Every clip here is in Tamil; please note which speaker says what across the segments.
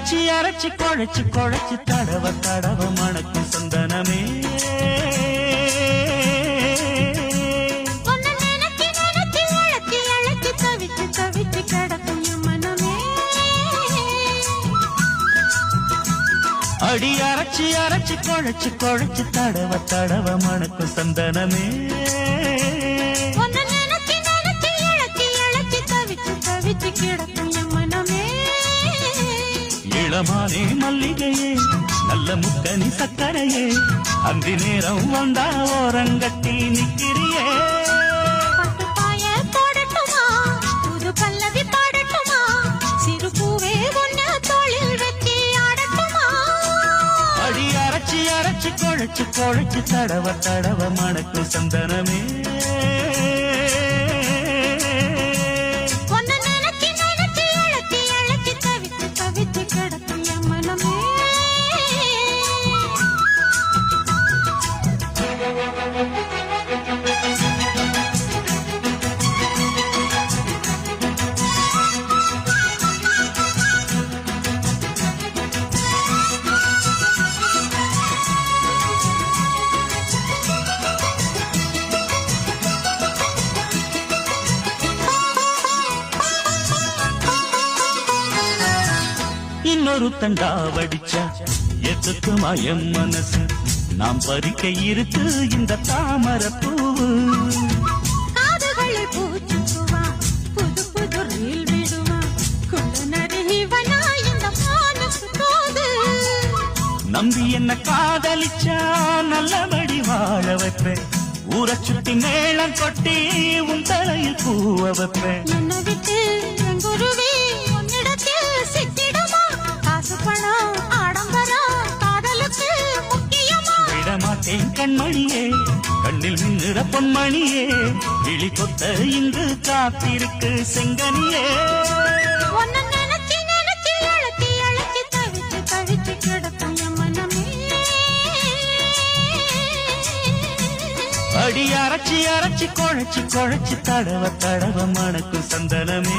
Speaker 1: அரைச்சி அரைச்சி குழைச்சு குழைச்சு தடவ தடவ மணக்கு சந்தனமே. அடி அரைச்சி அரைச்சி குழைச்சு குழைச்சு தடவ தடவ மணக்கு சந்தனமே. இளமானே மல்லிகையே நல்ல முக்கனி சக்கரையே அந்தி நேரம் வந்தா ஓரங்கட்டி நிக்கிறியே. அரைச்சி குழைச்சு குழைச்சு தடவ தடவ மணக்கு சந்தனமே. இன்னொரு தண்டா வடிச்சா எதுக்கு மயம் மனசு? நாம் பறிக்க இருக்கு இந்த தாமர பூவு. நம்பி என்ன காதலிச்சா நல்லபடி வாழ வைப்பேன் ஊரை சுத்தி மேளம் கொட்டி உன் தலையில் பூவ வைப்பேன் கண்மணியே கண்ணில் மின்னுற பொன்மணியே கிளி கொத்த இங்கு காத்திருக்கு செங்கனியே. அடி அரைச்சி அரைச்சி குழைச்சி குழைச்சி தடவ தடவ மணக்கு சந்தனமே.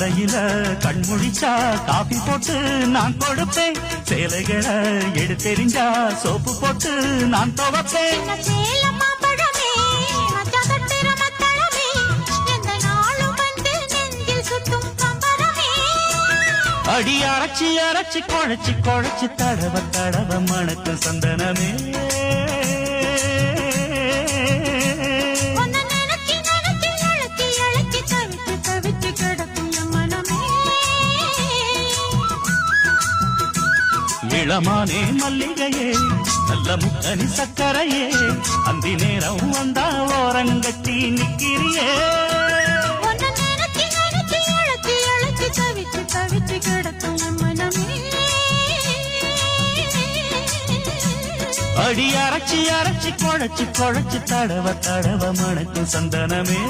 Speaker 1: காலையில கண்முழிச்சா காபி போட்டு நான் கொடுப்பேன். சேலைகளை எடுத்தெறிஞ்சா சோப்பு போட்டு நான் துவப்பேன். அடி அரைச்சி அரைச்சி குழைச்சி குழைச்சி தடவ தடவ மணக்கு சந்தனமே. இளமானே மல்லிகையே நல்ல முக்கனி சக்கரையே அந்தி நேரம் வந்தா ஓரங்கட்டி நிக்கிறியே.
Speaker 2: தவிச்சு தவிச்சு கிடக்கும் மனமே
Speaker 1: அடி அரைச்சி அரைச்சி குழைச்சி குழைச்சி தடவ தடவ மணக்கு சந்தனமே.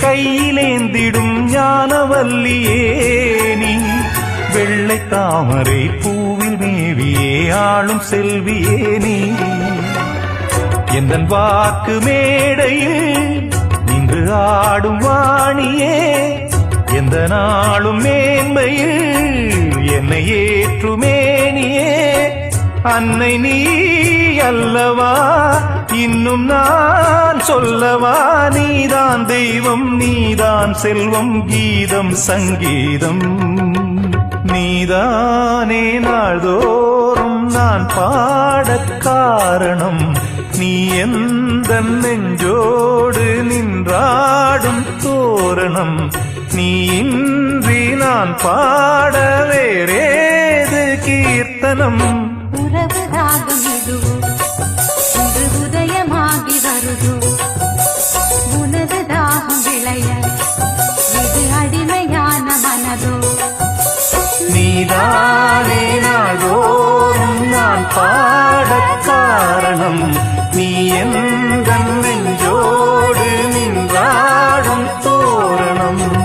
Speaker 3: கையிலேந்திடும் ஞானவல்லியே நீ. வெள்ளை தாமரை பூவில் மேவியே ஆளும் செல்வியே நீ. எந்தன் வாக்கு மேடையில் நின்று ஆடும் வாணியே எந்த நாளும் மேன்மையில் என்னை ஏற்றுமேனியே. அன்னை நீ அல்லவா இன்னும் நான் சொல்லவா? நீதான் தெய்வம் நீதான் செல்வம் கீதம் சங்கீதம். நீதானே நாள்தோறும் நான் பாடக் காரணம். நீ எந்த நெஞ்சோடு நின்றாடும் தோரணம். நீ இன்றி நான் பாட வேறேது கீர்த்தனம்.
Speaker 2: உனது தாகம் விளைய. இது அடிமையான மனதோ?
Speaker 3: நீதானே நாள்தோறும் நான் பாடக் காரணம். நீ எந்த நெஞ்சோடு நின்றாடும் தோரணம்.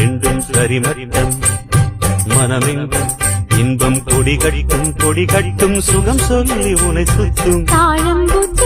Speaker 1: ரெண்டும் சரிமட்டம் மனமெங்கும் இன்பம் கொடி கடிக்கும் கொடி கட்டும் சுகம் சொல்லி உனை சுத்தும்
Speaker 2: தாழம்பூச்சேல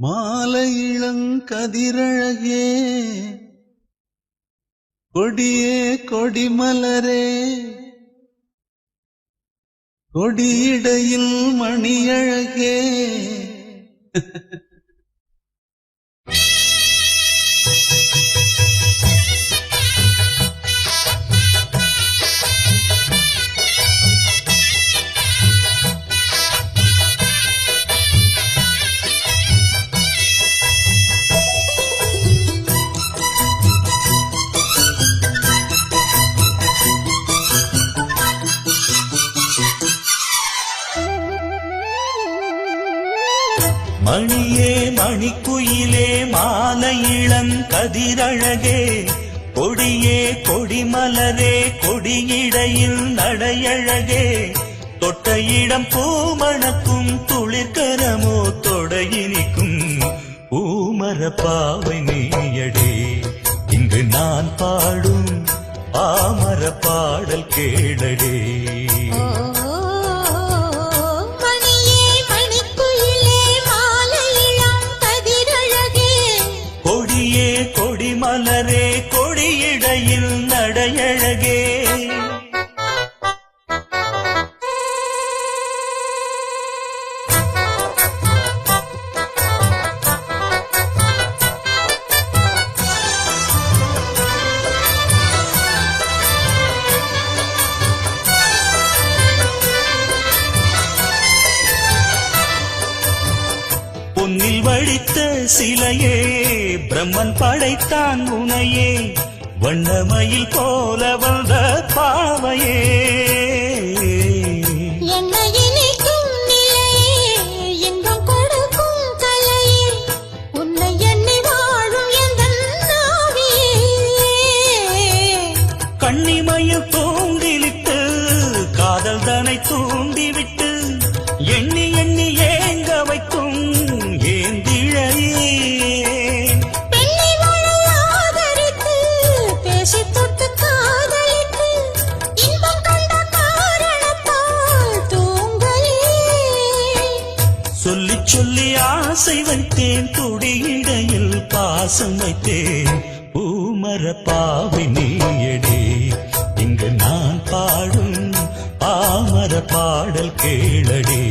Speaker 2: மாலை
Speaker 4: இளங்கதிரழகே கொடியே கொடிமலரே கொடியிடையில் மணியழகே.
Speaker 1: இளம் கதிரழகே கொடியே கொடிமலரே கொடியிடையில் நடையழகே. தொட்ட இடம் பூமணக்கும் துளிர்கரமோ தொடையினிக்கும் பூமர பாவை நீயடே. இங்கு நான் பாடும் பாமர பாடல் கேளடே. அழைத்தான் உனையே. வண்ணமயில் போல வந்த பாவையே. பாசம் வைத்தேன் பூமர பாவை நீயடே. இங்கு நான் பாடும் பாமர பாடல் கேளடே.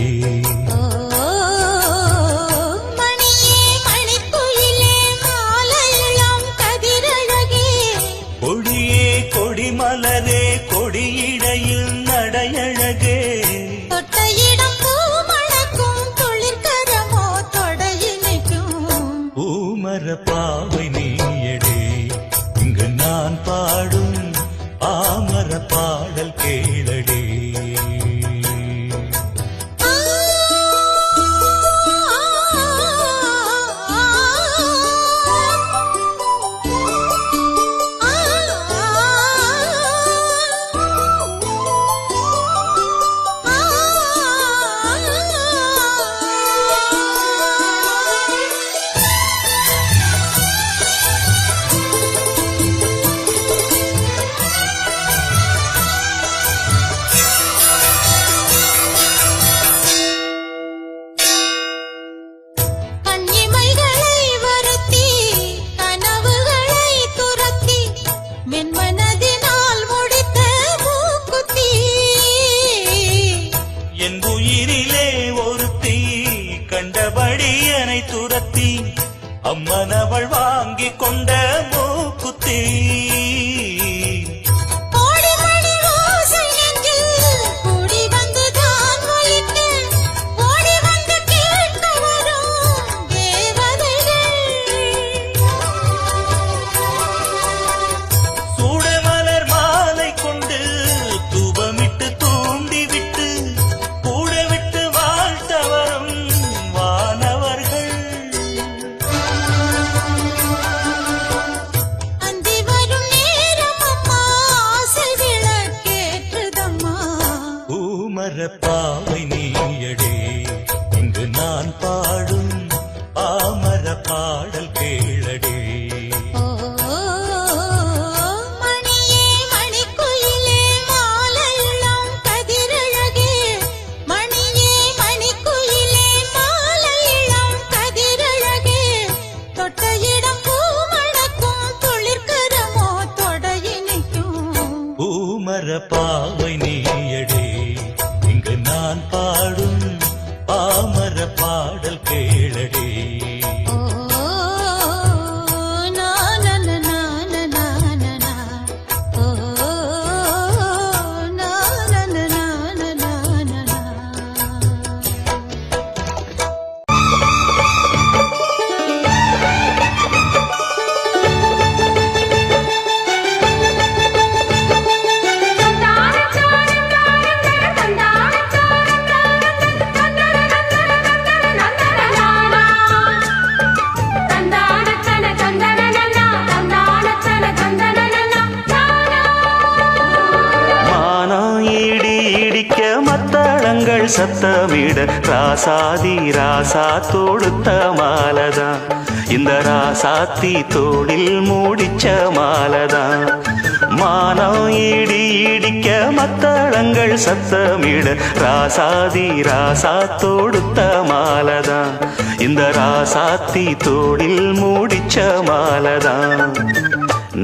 Speaker 1: சத்தமிட ராசாதி ராசா தொடுத்த மாலதான். இந்த ராசாத்தி தோளில் மூடிச்ச மாலதான். மானம் இடி இடிக்க மத்தளங்கள் சத்தமிட ராசாதி ராசா தொடுத்த மாலதான். இந்த ராசாத்தி தோளில் மூடிச்ச மாலதான்.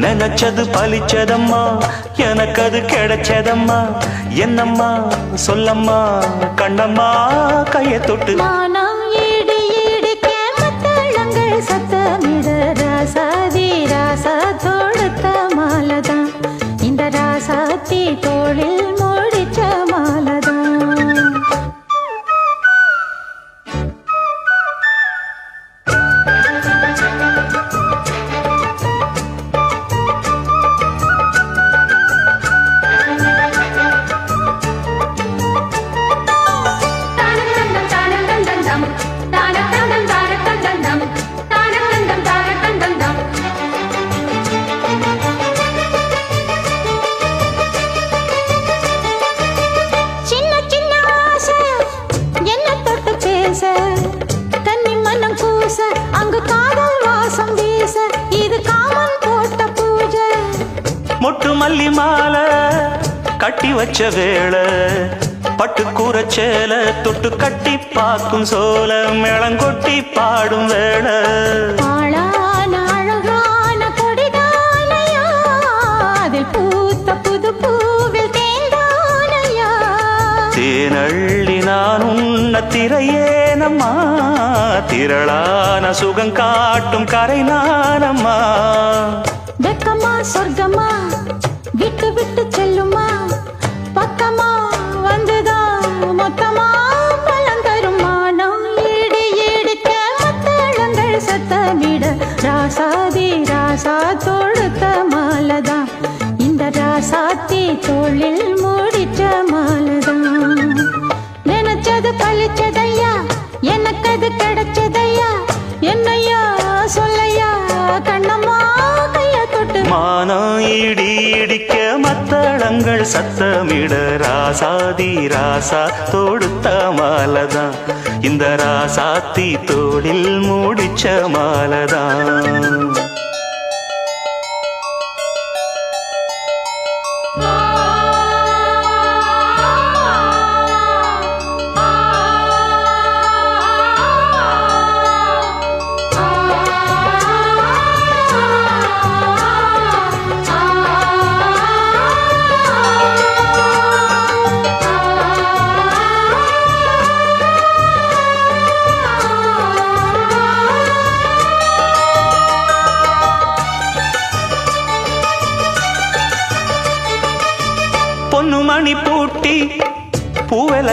Speaker 1: நினைச்சது பலிச்சதம்மா எனக்கு அது கிடைச்சதம்மா. என்னம்மா சொல்லம்மா கண்ணம்மா கையை தொட்டு.
Speaker 2: மானம்
Speaker 1: மொட்டு மல்லி மாலை கட்டி வச்ச வேளை பட்டு கூரச்சேல தொட்டு கட்டி பார்க்கும் சோல மேளங்கொட்டி பாடும்
Speaker 2: தேந்தானையா
Speaker 1: தேனள்ளி நான் உன்ன திரையேனம்மா திரளான சுகம் காட்டும் கரை நானம்மா.
Speaker 2: சொர்க்கமா விட்டு விட்டு செல்லுமா? பக்கமா வந்துதான் மொத்தமா பலம் தரும்? மானம் ஈடு ஈடுக்க மத்தளங்கள் சத்தமிட. ராசாதி ராசா
Speaker 1: தோழ சத்தமிட ராசாதி ராசா தொடுத்த மாலதான். இந்த ராசாத்தி தோளில் மூடிச்ச மாலதான்.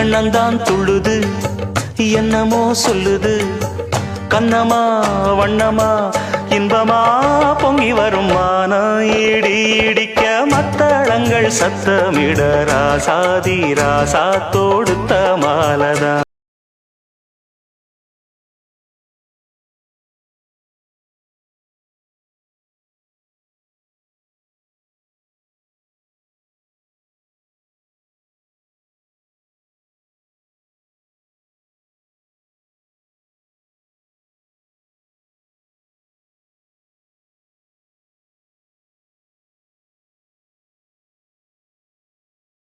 Speaker 1: எண்ணந்தான் துள்ளுது. என்னமோ சொல்லுது. கண்ணமா வண்ணமா இன்பமா பொங்கி வரும் மானா இடி இடிக்க மத்தளங்கள் சத்தமிட ராசாதி ராசா தோடுத்த மாலதான்.